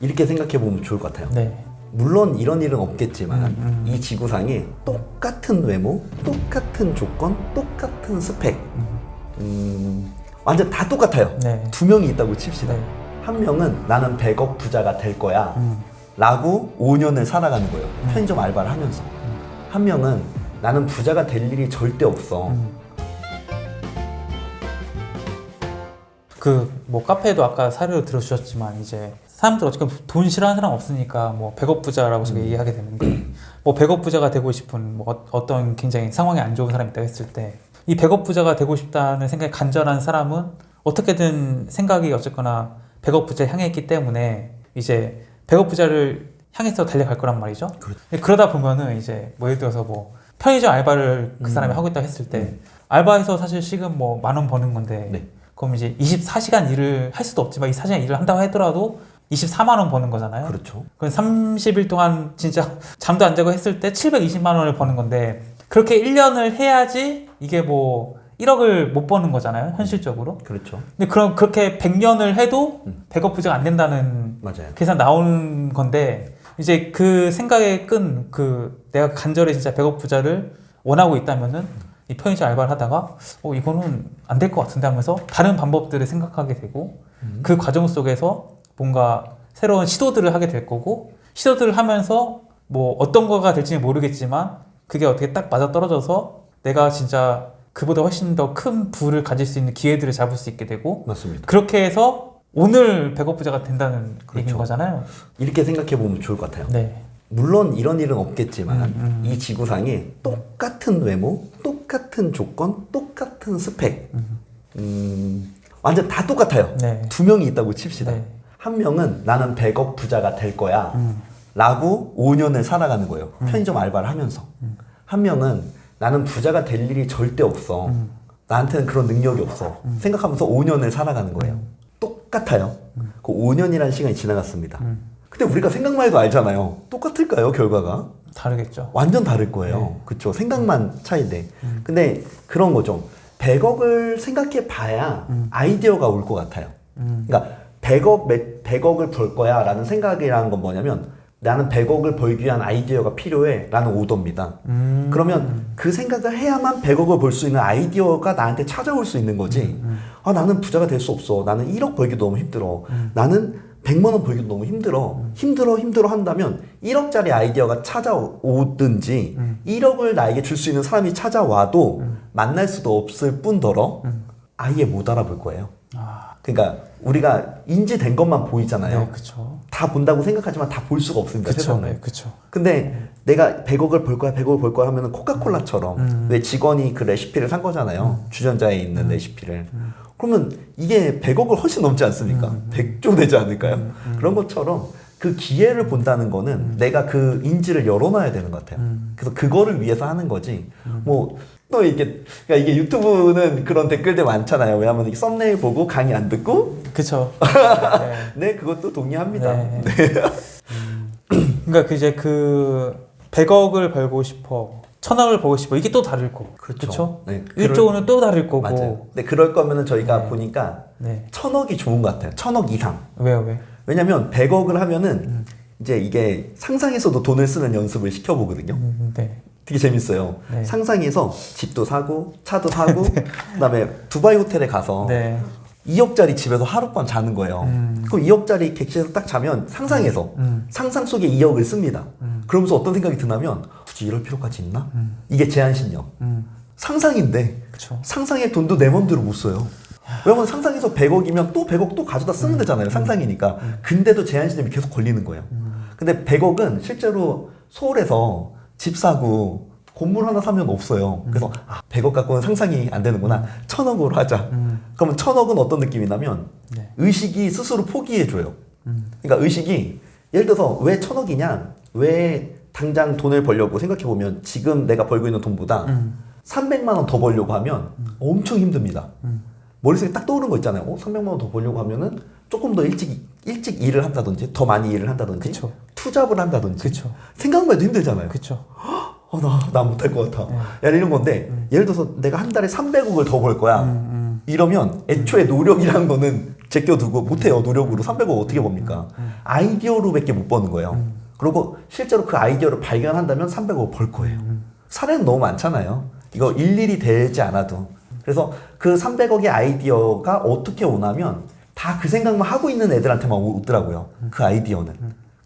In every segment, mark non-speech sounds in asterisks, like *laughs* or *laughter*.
이렇게 생각해 보면 좋을 것 같아요. 네. 물론 이런 일은 없겠지만 음, 음. 이 지구상에 똑같은 외모, 똑같은 조건, 똑같은 스펙, 음, 완전 다 똑같아요. 네. 두 명이 있다고 칩시다. 네. 한 명은 나는 100억 부자가 될 거야. 음. 라고 5년을 살아가는 거예요. 편의점 알바를 하면서. 음. 한 명은 나는 부자가 될 일이 절대 없어. 음. 그뭐 카페에도 아까 사례로 들어주셨지만 이제 사람들 어쨌든 돈 싫어하는 사람 없으니까 뭐 100억 부자라고 제가 얘기하게 되는데 뭐 100억 부자가 되고 싶은 뭐 어- 어떤 굉장히 상황이 안 좋은 사람이 있다고 했을 때이 100억 부자가 되고 싶다는 생각이 간절한 사람은 어떻게든 생각이 어쨌거나 100억 부자 향해 있기 때문에 이제 100억 부자를 향해서 달려갈 거란 말이죠. 그렇죠. 그러다 보면은 이제 뭐 예를 들어서 뭐 편의점 알바를 그 사람이 음. 하고 있다고 했을 때 음. 알바에서 사실 시급 뭐 만 원 버는 건데 네. 그럼 이제 24시간 일을 할 수도 없지만 24시간 일을 한다고 하더라도 24만 원 버는 거잖아요. 그렇죠. 그럼 30일 동안 진짜 *laughs* 잠도 안 자고 했을 때 720만 원을 버는 건데 그렇게 1년을 해야지 이게 뭐 1억을 못 버는 거잖아요. 현실적으로. 그렇죠. 근데 그럼 그렇게 100년을 해도 음. 100억 부자가 안 된다는 맞아요. 계산 나오는 건데 이제 그 생각에 끈그 내가 간절히 진짜 100억 부자를 원하고 있다면은 이 편의점 알바를 하다가 어 이거는 안 될 것 같은데 하면서 다른 방법들을 생각하게 되고 음. 그 과정 속에서 뭔가 새로운 시도들을 하게 될 거고 시도들을 하면서 뭐 어떤 거가 될지는 모르겠지만 그게 어떻게 딱 맞아 떨어져서 내가 진짜 그보다 훨씬 더 큰 부를 가질 수 있는 기회들을 잡을 수 있게 되고 맞습니다. 그렇게 해서 오늘 배고 부자가 된다는 그렇죠. 얘기인 거잖아요. 이렇게 생각해 보면 좋을 것 같아요. 네. 물론 이런 일은 없겠지만 음, 음. 이 지구상에 똑같은 외모, 똑같은 조건, 똑같은 스펙, 음, 완전 다 똑같아요. 네. 두 명이 있다고 칩시다. 네. 한 명은 나는 100억 부자가 될 거야. 음. 라고 5년을 살아가는 거예요. 편의점 알바를 하면서. 한 명은 나는 부자가 될 일이 절대 없어. 음. 나한테는 그런 능력이 없어. 생각하면서 5년을 살아가는 거예요. 똑같아요. 그 5년이라는 시간이 지나갔습니다. 음. 근데 우리가 생각만 해도 알잖아요. 똑같을까요, 결과가? 다르겠죠. 완전 다를 거예요. 네. 그쵸. 생각만 차이인데. 음. 근데 그런 거죠. 100억을 생각해 봐야 음. 아이디어가 올 것 같아요. 음. 그러니까 100억, 100억을 벌 거야 라는 생각이라는 건 뭐냐면 나는 100억을 벌기 위한 아이디어가 필요해 라는 오더입니다. 음. 그러면 그 생각을 해야만 100억을 벌 수 있는 아이디어가 나한테 찾아올 수 있는 거지. 음. 아, 나는 부자가 될 수 없어. 나는 1억 벌기도 너무 힘들어. 나는 100만 원 벌기도 너무 힘들어. 힘들어, 힘들어 한다면 1억짜리 아이디어가 찾아오든지 음. 1억을 나에게 줄 수 있는 사람이 찾아와도 만날 수도 없을 뿐더러 아예 못 알아볼 거예요. 아, 그러니까 우리가 인지된 것만 보이잖아요. 네, 그쵸. 다 본다고 생각하지만 다 볼 수가 없습니다. 그쵸. 네, 그쵸. 근데 내가 100억을 벌 거야, 100억을 벌 거야 하면은 코카콜라처럼 음. 왜 직원이 그 레시피를 산 거잖아요. 주전자에 있는 레시피를. 그러면 이게 100억을 훨씬 넘지 않습니까? 음. 100조 되지 않을까요? 그런 것처럼 그 기회를 본다는 거는 내가 그 인지를 열어놔야 되는 것 같아요. 음. 그래서 그거를 위해서 하는 거지. 뭐, 또 이게, 그러니까 이게 유튜브는 그런 댓글들 많잖아요. 왜냐하면 썸네일 보고 강의 안 듣고, 그쵸. *laughs* 네. 네, 그것도 동의합니다. 네. 음. 그러니까 그 이제 그 100억을 벌고 싶어. 천억을 벌고 싶어. 이게 또 다를 거고. 그렇죠. 그쵸? 네, 일조는 또 다를 거고. 맞아요. 근데 그럴 거면은 저희가 네. 보니까 네. 천억이 좋은 것 같아요. 천억 이상. 왜요, 왜? 왜냐면 100억을 하면은 음. 이제 이게 상상에서도 돈을 쓰는 연습을 시켜보거든요. 음, 네. 되게 재밌어요. 네. 상상에서 집도 사고 차도 *laughs* 사고 그다음에 두바이 호텔에 가서 네. 2억짜리 집에서 하룻밤 자는 거예요. 음. 그럼 2억짜리 객실에서 딱 자면 상상에서 음. 상상 속에 2억을 씁니다. 음. 그러면서 어떤 생각이 드냐면 굳이 이럴 필요까지 있나? 음. 이게 제한신념. 음. 상상인데 그쵸. 상상의 돈도 내 맘대로 못 써요. 왜냐면 상상에서 100억이면 또 100억 또 가져다 쓰면 되잖아요. 상상이니까. 근데도 제한신념이 계속 걸리는 거예요. 근데 100억은 실제로 서울에서 집 사고 건물 하나 사면 없어요. 그래서 아, 100억 갖고는 상상이 안 되는구나. 1000억으로 하자. 음. 그러면 1000억은 어떤 느낌이냐면 네. 의식이 스스로 포기해줘요. 음. 그러니까 의식이 예를 들어서 왜 1000억이냐? 왜 당장 돈을 벌려고 생각해보면 지금 내가 벌고 있는 돈보다 음. 300만 원 더 벌려고 하면 엄청 힘듭니다. 음. 머릿속에 딱 떠오르는 거 있잖아요. 어, 300만 원 더 벌려고 하면은 조금 더 일찍 일찍 일을 한다든지 더 많이 일을 한다든지 그쵸. 투잡을 한다든지 그쵸. 생각만 해도 힘들잖아요. 그쵸. 어, 나, 나 못할 것 같아. 네. 야, 이런 건데, 예를 들어서 내가 한 달에 300억을 더 벌 거야. 음, 음. 이러면 애초에 노력이라는 거는 제껴두고 못해요 노력으로 300억 어떻게 법니까? 아이디어로밖에 못 버는 거예요. 그리고 실제로 그 아이디어를 발견한다면 300억 벌 거예요. 사례는 너무 많잖아요. 이거 일일이 되지 않아도. 그래서 그 300억의 아이디어가 어떻게 오냐면 다 그 생각만 하고 있는 애들한테만 오더라고요. 그 아이디어는.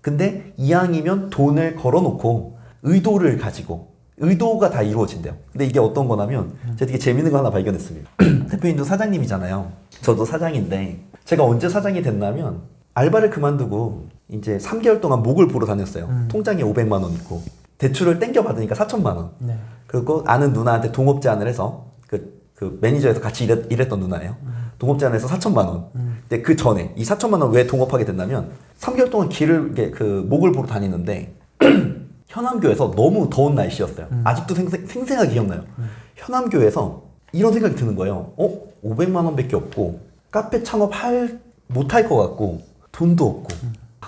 근데 이왕이면 돈을 걸어놓고 의도를 가지고 의도가 다 이루어진대요. 근데 이게 어떤 거냐면 제가 되게 재밌는 거 하나 발견했습니다. *clears throat* 대표님도 사장님이잖아요. 저도 사장인데 제가 언제 사장이 됐냐면 알바를 그만두고 이제 3개월 동안 목을 보러 다녔어요. 통장에 500만 원 있고 대출을 땡겨 받으니까 4천만 원. 네. 그리고 아는 누나한테 동업 제안을 해서 그, 그 매니저에서 같이 일했, 일했던 누나예요. 동업 제안해서 4천만 원. 근데 그 전에 이 4천만 원 왜 동업하게 됐냐면 3개월 동안 길을 그 목을 보러 다니는데 *clears throat* 현암교에서 너무 더운 날씨였어요. 아직도 생생, 생생 하게 기억나요. 현암교에서 이런 생각이 드는 거예요. 어? 500만 원밖에 없고 카페 창업 할 못할 것 같고 돈도 없고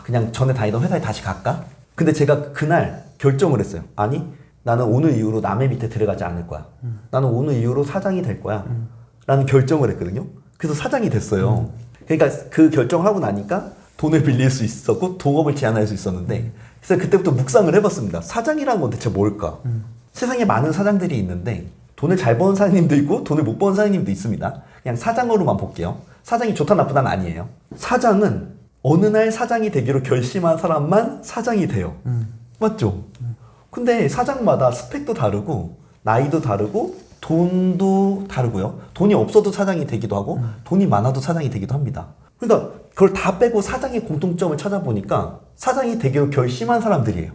그냥 전에 다니던 회사에 다시 갈까? 근데 제가 그날 결정을 했어요. 아니 나는 오늘 이후로 남의 밑에 들어가지 않을 거야. 나는 오늘 이후로 사장이 될 거야. 라는 결정을 했거든요. 그래서 사장이 됐어요. 그러니까 그 결정을 하고 나니까 돈을 빌릴 수 있었고 동업을 제안할 수 있었는데 그래서 그때부터 묵상을 해봤습니다. 사장이라는 건 대체 뭘까? 세상에 많은 사장들이 있는데 돈을 잘 버는 사장님도 있고 돈을 못 버는 사장님도 있습니다. 그냥 사장으로만 볼게요. 사장이 좋다 나쁘다는 아니에요. 사장은 어느 날 사장이 되기로 결심한 사람만 사장이 돼요. 맞죠? 근데 사장마다 스펙도 다르고 나이도 다르고 돈도 다르고요. 돈이 없어도 사장이 되기도 하고 돈이 많아도 사장이 되기도 합니다. 그러니까 그걸 다 빼고 사장의 공통점을 찾아보니까 사장이 되기로 결심한 사람들이에요.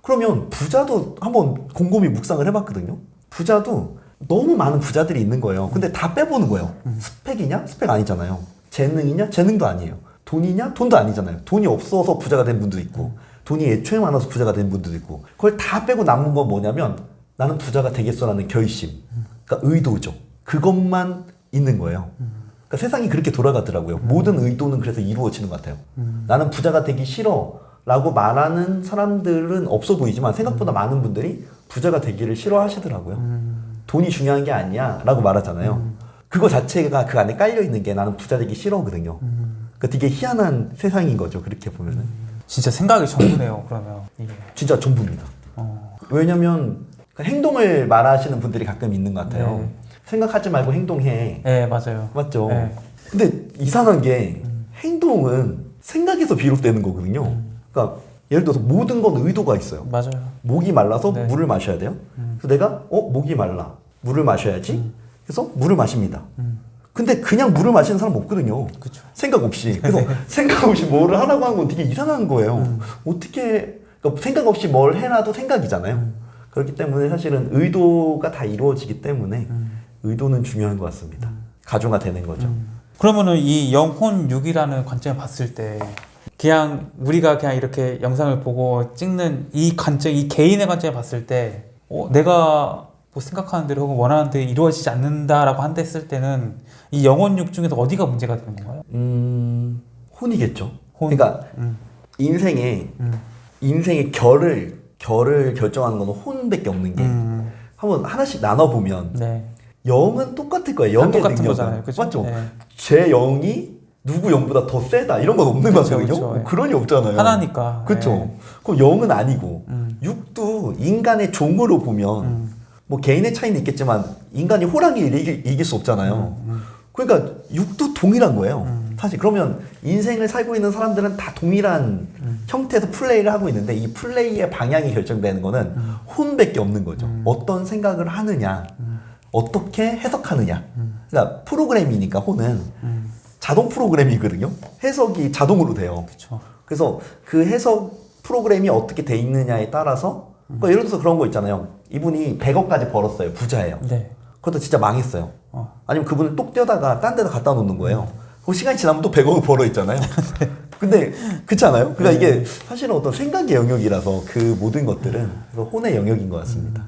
그러면 부자도 한번 곰곰이 묵상을 해봤거든요. 부자도 너무 많은 부자들이 있는 거예요. 근데 다 빼보는 거예요. 스펙이냐? 스펙 아니잖아요. 재능이냐? 재능도 아니에요. 돈이냐? 돈도 아니잖아요. 돈이 없어서 부자가 된 분도 있고, 돈이 애초에 많아서 부자가 된 분도 있고, 그걸 다 빼고 남은 건 뭐냐면 나는 부자가 되겠어라는 결심, 그러니까 의도죠. 그것만 있는 거예요. 그러니까 세상이 그렇게 돌아가더라고요. 모든 의도는 그래서 이루어지는 것 같아요. 나는 부자가 되기 싫어. 라고 말하는 사람들은 없어 보이지만 생각보다 많은 분들이 부자가 되기를 싫어하시더라고요. 돈이 중요한 게 아니야. 라고 말하잖아요. 그거 자체가 그 안에 깔려 있는 게 나는 부자 되기 싫어거든요. 그러니까 되게 희한한 세상인 거죠. 그렇게 보면은. 진짜 생각이 전부네요. 그러면 이게. 진짜 전부입니다. 어. 왜냐면 그 행동을 말하시는 분들이 가끔 있는 것 같아요. 네. 생각하지 말고 행동해. 네 맞아요. 맞죠? 네. 근데 이상한 게 행동은 생각에서 비롯되는 거거든요. 그러니까 예를 들어서 모든 건 의도가 있어요. 맞아요. 목이 말라서 네. 물을 마셔야 돼요. 그래서 내가 어 목이 말라 물을 마셔야지. 그래서 물을 마십니다. 근데 그냥 물을 마시는 사람 없거든요. 그쵸. 생각 없이. *laughs* 그래서 생각 없이 뭐를 하라고 하는 건 되게 이상한 거예요. 어떻게 그러니까 생각 없이 뭘 해놔도 생각이잖아요. 그렇기 때문에 사실은 의도가 다 이루어지기 때문에 의도는 중요한 것 같습니다. 가중화 되는 거죠. 그러면은 이 영혼 6이라는 관점을 봤을 때 그냥 우리가 그냥 이렇게 영상을 보고 찍는 이 관점, 이 개인의 관점에 봤을 때 어, 내가 뭐 생각하는 대로 혹은 원하는 대로 이루어지지 않는다라고 한다 했을 때는 이 영혼 6 중에서 어디가 문제가 되는 건가요? 음, 혼이겠죠. 혼. 그러니까 음. 인생의 음. 인생의 결을 결을 결정하는 건 혼밖에 없는 게 음. 한번 하나씩 나눠 보면 네. 영은 똑같을 거예요. 다 영의 똑같은 능력은. 맞죠? 네. 제 영이 누구 영보다 더 세다 이런 건 없는 그쵸, 거거든요. 그쵸, 예. 그런 게 없잖아요. 하나니까. 그렇죠. 네. 그럼 영은 아니고 음. 육도 인간의 종으로 보면 음. 뭐 개인의 차이는 있겠지만 인간이 호랑이를 이길, 이길 수 없잖아요. 음. 그러니까 육도 동일한 거예요. 음. 사실 그러면 인생을 살고 있는 사람들은 다 동일한 음. 형태에서 플레이를 하고 있는데 이 플레이의 방향이 결정되는 거는 음. 혼밖에 없는 거죠. 어떤 생각을 하느냐, 어떻게 해석하느냐. 그러니까 프로그램이니까 혼은 음. 자동 프로그램이거든요. 해석이 자동으로 돼요. 그쵸. 그래서 그 해석 프로그램이 어떻게 돼 있느냐에 따라서 그러니까 예를 들어서 그런 거 있잖아요. 이분이 100억까지 벌었어요. 부자예요. 네. 그것도 진짜 망했어요. 어. 아니면 그분을 똑 떼다가 딴 데다 갖다 놓는 거예요. 그 시간이 지나면 또 100억을 벌어 있잖아요. *laughs* 근데 그렇지 않아요? 그러니까 이게 사실은 어떤 생각의 영역이라서 그 모든 것들은 혼의 영역인 것 같습니다.